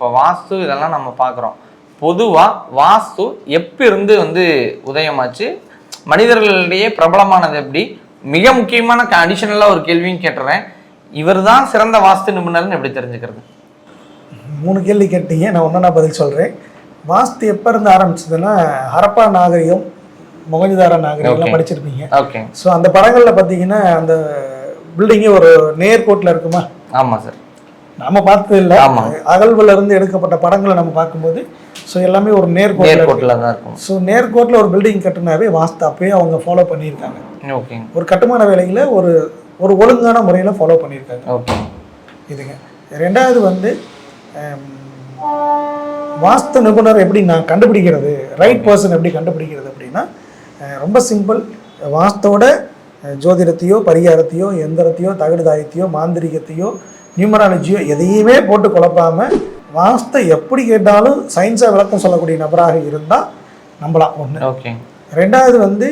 இப்போ வாஸ்து இதெல்லாம் நம்ம பார்க்குறோம் பொதுவாக வாஸ்து எப்பிருந்து வந்து உதயமாச்சு? மனிதர்களிடையே பிரபலமானது எப்படி? மிக முக்கியமான அடிஷனலாக ஒரு கேள்வியும் கேட்டுறேன். இவர் தான் சிறந்த வாஸ்து நிபுணர்னு எப்படி தெரிஞ்சுக்கிறது? மூணு கேள்வி கேட்டீங்க. நான் ஒன்றா பதில் சொல்கிறேன் வாஸ்து எப்போ இருந்து ஆரம்பிச்சதுன்னா ஹரப்பா நாகரிகம் மொகஞ்சுதாரா நாகரிகம்லாம். படிச்சிருப்பீங்க. ஓகே ஸோ அந்த படங்களில் பார்த்தீங்கன்னா அந்த பில்டிங்கே ஒரு நேர்கோட்டில் இருக்குமா? ஆமாம் சார் நம்ம பார்த்தது இல்லை. அகழ்வுல இருந்து எடுக்கப்பட்ட படங்களை நம்ம பார்க்கும்போது ஸோ எல்லாமே ஒரு நேர்கோட்டில் தான் இருக்கும். ஸோ நேர்கோட்டில் ஒரு பில்டிங் கட்டினாவே வாஸ்து அப்பயே அவங்க ஃபாலோ பண்ணியிருக்காங்க. ஓகே ஒரு கட்டுமான வேலைகளை ஒரு ஒரு ஒழுங்கான முறையில் ஃபாலோ பண்ணியிருக்காங்க. ஓகே இதுங்க. ரெண்டாவது வந்து ஹம், வாஸ்து நிபுணர் எப்படி நான் கண்டுபிடிக்கிறது ரைட் பர்சன் எப்படி கண்டுபிடிக்கிறது அப்படின்னா ரொம்ப சிம்பிள் வாஸ்தோட ஜோதிடத்தையோ பரிகாரத்தையோ எந்திரத்தையோ தகடுதாயத்தையோ மாந்திரிகத்தையோ நியூமராலஜியோ எதையுமே போட்டு குழப்பாம வாஸ்தை எப்படி கேட்டாலும் சயின்ஸாக விளக்கம் சொல்லக்கூடிய நபராக இருந்தால் நம்பலாம் ஒன்று ஓகே ரெண்டாவது வந்து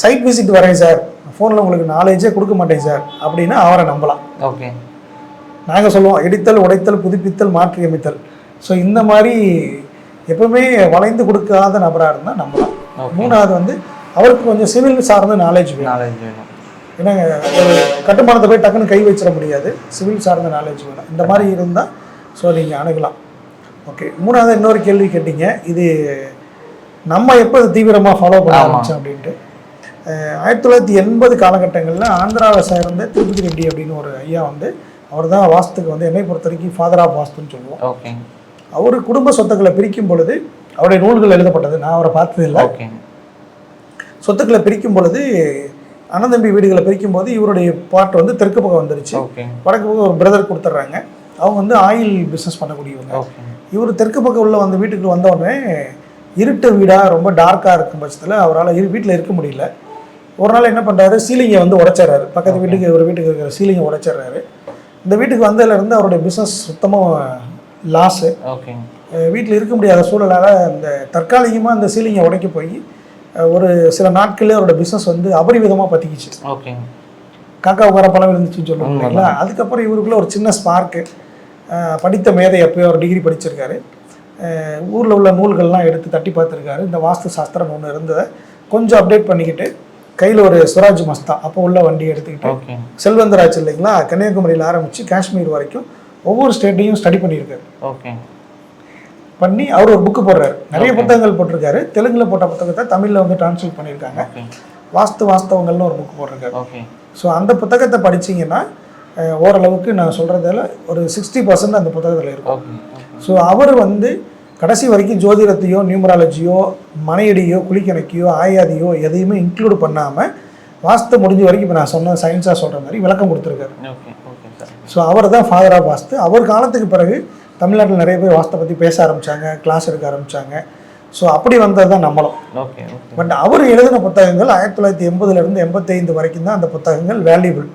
சைட் விசிட் வரேன் சார். ஃபோனில் உங்களுக்கு நாலேஜே கொடுக்க மாட்டேன் சார். அப்படின்னா அவரை நம்பலாம். ஓகே நாங்கள் சொல்லுவோம் இடித்தல் உடைத்தல் புதுப்பித்தல் மாற்றியமைத்தல். ஸோ இந்த மாதிரி எப்பவுமே வளைந்து கொடுக்காத நபராக இருந்தால் நம்பலாம். மூணாவது வந்து அவருக்கு கொஞ்சம் சிவில் சார்ந்த நாலேஜ் நாலேஜ் வேணும். ஏன்னா ஒரு கட்டுமானத்தை போய் டக்குன்னு கை வச்சிட முடியாது. சிவில் சார்ந்த நாலேஜ் வேணும். இந்த மாதிரி இருந்தால் ஸோ நீங்கள் அணுகலாம். ஓகே மூணாவது இன்னொரு கேள்வி கேட்டீங்க. இது நம்ம எப்போ தீவிரமாக ஃபாலோ பண்ண. ஆரம்பிச்சோம் அப்படின்ட்டு. ஆயிரத்தி தொள்ளாயிரத்தி எண்பது காலகட்டங்களில் ஆந்திராவை சேர்ந்த திருப்பதி ரெட்டி அப்படின்னு ஒரு ஐயா வந்து அவர் தான் வாஸ்துக்கு வந்து என்னை பொறுத்த வரைக்கும் ஃபாதர் ஆஃப் வாஸ்துன்னு சொல்லுவோம். ஓகே அவர் குடும்ப சொத்துக்களை பிரிக்கும் பொழுது அவருடைய நூல்கள் எழுதப்பட்டது. நான் அவரை பார்த்ததில்லை. சொத்துக்களை பிரிக்கும் பொழுது அனந்தம்பி வீடுகளை பிரிக்கும் போது இவருடைய பாட்டு வந்து தெற்கு பக்கம் வந்துருச்சு. வடக்கு பக்கம் ஒரு பிரதர் கொடுத்துட்றாங்க அவங்க வந்து ஆயில் பிஸ்னஸ் பண்ணக்கூடியவங்க. இவர் தெற்கு பக்கம் உள்ள வந்து வீட்டுக்கு வந்த உடனே இருட்டு வீடாக ரொம்ப டார்க்காக இருக்கும் பட்சத்தில் அவரால் இரு வீட்டில் இருக்க முடியல. ஒரு நாள் என்ன பண்ணுறாரு சீலிங்கை வந்து உடைச்சிடுறாரு. பக்கத்து வீட்டுக்கு ஒரு வீட்டுக்கு இருக்கிற சீலிங்கை உடைச்சிடுறாரு. இந்த வீட்டுக்கு வந்ததுலேருந்து அவருடைய பிஸ்னஸ் சுத்தமாக லாஸு ஓகே. வீட்டில் இருக்க முடியாத சூழலால் இந்த தற்காலிகமாக அந்த சீலிங்கை உடைக்க போய் ஒரு சில நாட்களே அவரோட பிஸ்னஸ் வந்து அபரிவிதமாக பற்றிக்கிச்சு ஓகே. காக்கா உட்கார பழம் இருந்துச்சுன்னு சொல்லுவாங்க இல்லைங்களா? அதுக்கப்புறம் இவருக்குள்ள ஒரு சின்ன ஸ்பார்க்கு படித்த மேதை எப்பயோ ஒரு டிகிரி படிச்சிருக்காரு. ஊரில் உள்ள நூல்கள்லாம் எடுத்து தட்டி பார்த்துருக்காரு. இந்த வாஸ்து சாஸ்திரம் ஒன்று இருந்ததை கொஞ்சம் அப்டேட் பண்ணிக்கிட்டு கையில் ஒரு சுவராஜ் மஸ்தா அப்போ உள்ள வண்டி எடுத்துக்கிட்டு செல்வந்தராஜ் இல்லைங்களா? கன்னியாகுமரியில் ஆரம்பித்து காஷ்மீர் வரைக்கும் ஒவ்வொரு ஸ்டேட்டையும் ஸ்டடி பண்ணியிருக்காரு. ஓகே. பண்ணி அவர் ஒரு புக்கு போடுறாரு. நிறைய புத்தகங்கள் போட்டிருக்காரு. தெலுங்குல போட்ட புத்தகத்தை தமிழில் வந்து டிரான்ஸ்லேட் பண்ணியிருக்காங்க. வாஸ்து வாஸ்தவங்கள்னு ஒரு புக்கு போட்டிருக்காரு. ஸோ அந்த புத்தகத்தை படிச்சீங்கன்னா ஓரளவுக்கு நான் சொல்கிறதில் ஒரு சிக்ஸ்டி பர்சன்ட் அந்த புத்தகத்தில் இருக்கும். ஸோ அவர் வந்து கடைசி வரைக்கும் ஜோதிடத்தையோ நியூமராலஜியோ மனையடியோ குளிக்கணக்கையோ ஆயாதியோ எதையுமே இன்க்ளூட் பண்ணாமல் வாஸ்து முடிஞ்ச வரைக்கும் இப்போ நான் சொன்ன சயின்ஸாக சொல்கிற மாதிரி விளக்கம் கொடுத்துருக்காரு. ஸோ அவர் தான் ஃபாதர் ஆஃப் வாஸ்து. அவர் காலத்துக்கு பிறகு தமிழ்நாட்டில் நிறைய பேர் வாஸ்தை பற்றி பேச ஆரம்பித்தாங்க கிளாஸ் எடுக்க ஆரம்பித்தாங்க ஸோ அப்படி வந்தது தான் நம்மளும். ஓகே பட் அவர் எழுதின புத்தகங்கள் ஆயிரத்தி தொள்ளாயிரத்தி எண்பதுலேருந்து எண்பத்தைந்து வரைக்கும் தான் அந்த புத்தகங்கள் வேல்யூபிள்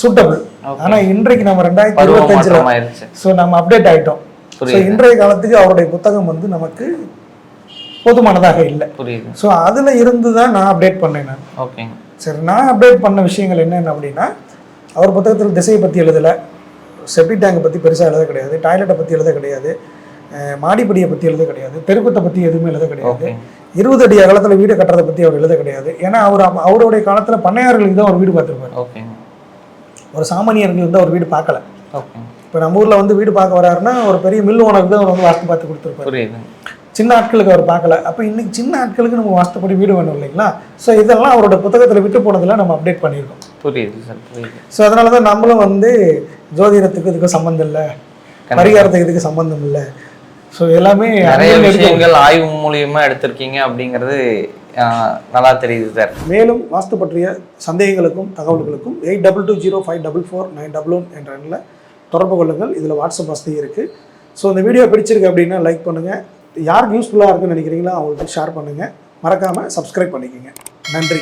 சூட்டபிள். ஆனால் இன்றைக்கு நம்ம ரெண்டாயிரத்தி இருபத்தஞ்சில் ஸோ நம்ம அப்டேட் ஆகிட்டோம் ஸோ. இன்றைய காலத்துக்கு அவருடைய புத்தகம் வந்து நமக்கு போதுமானதாக இல்லை. புரியுது. ஸோ அதில் இருந்து தான் நான் அப்டேட் பண்ணேன் நான். ஓகே சரி நான் அப்டேட் பண்ண விஷயங்கள் என்னென்ன அப்படின்னா அவர் புத்தகத்தில் திசையை பற்றி எழுதலை. செப்டி டேங்கை பற்றி பெருசாக எழுத கிடையாது டாய்லெட்டை பற்றி எழுத கிடையாது மாடிப்படியை பற்றி எழுத கிடையாது தெருக்கூத்தை பற்றி எதுவுமே எழுத கிடையாது. இருபது அடி அகலத்தில் வீடு கட்டுறதை பற்றி அவர் எழுத கிடையாது. ஏன்னா அவர் அவருடைய காலத்தில் பண்ணையார்களுக்கு தான் ஒரு வீடு பார்த்துருப்பார். ஒரு சாமானியர்களுக்கு தான் ஒரு வீடு பார்க்கல. இப்போ நம்ம ஊரில் வந்து வீடு பார்க்க வராருன்னா ஒரு பெரிய மில் ஓனருக்கு தான் அவர் வந்து வாஸ்து பார்த்து கொடுத்துருப்பாரு. சின்ன ஆட்களுக்கு அவர் பார்க்கல. அப்போ இன்னைக்கு சின்ன ஆட்களுக்கு நம்ம வாஸ்துப்படி வீடு வேணும் இல்லைங்களா? ஸோ இதெல்லாம் அவரோட புத்தகத்தில் விட்டு போனதில் நம்ம அப்டேட் பண்ணியிருக்கோம். புரியுது சார் புரியுது. ஸோ அதனால தான் நம்மளும் வந்து ஜோதிடத்துக்கு இதுக்கு சம்பந்தம் இல்லை. பரிகாரத்துக்கு இதுக்கு சம்பந்தம் இல்லை. ஸோ எல்லாமே நிறைய விஷயங்கள் ஆய்வு மூலியமா எடுத்திருக்கீங்க அப்படிங்கிறது நல்லா தெரியுது சார். மேலும் வாஸ்து பற்றிய சந்தேகங்களுக்கும் தகவல்களுக்கும் eight double two zero five double four nine double one என்ற எண்ணில் தொடர்பு கொள்ளுங்கள். இதில் வாட்ஸ்அப் வசதி இருக்குது ஸோ இந்த வீடியோ பிடிச்சிருக்கு அப்படின்னா லைக் பண்ணுங்கள் யாருக்கு யூஸ்ஃபுல்லாக இருக்குன்னு நினைக்கிறீங்களோ அவங்களுக்கு ஷேர் பண்ணுங்கள் மறக்காமல் சப்ஸ்கிரைப் பண்ணிக்கோங்க. நன்றி.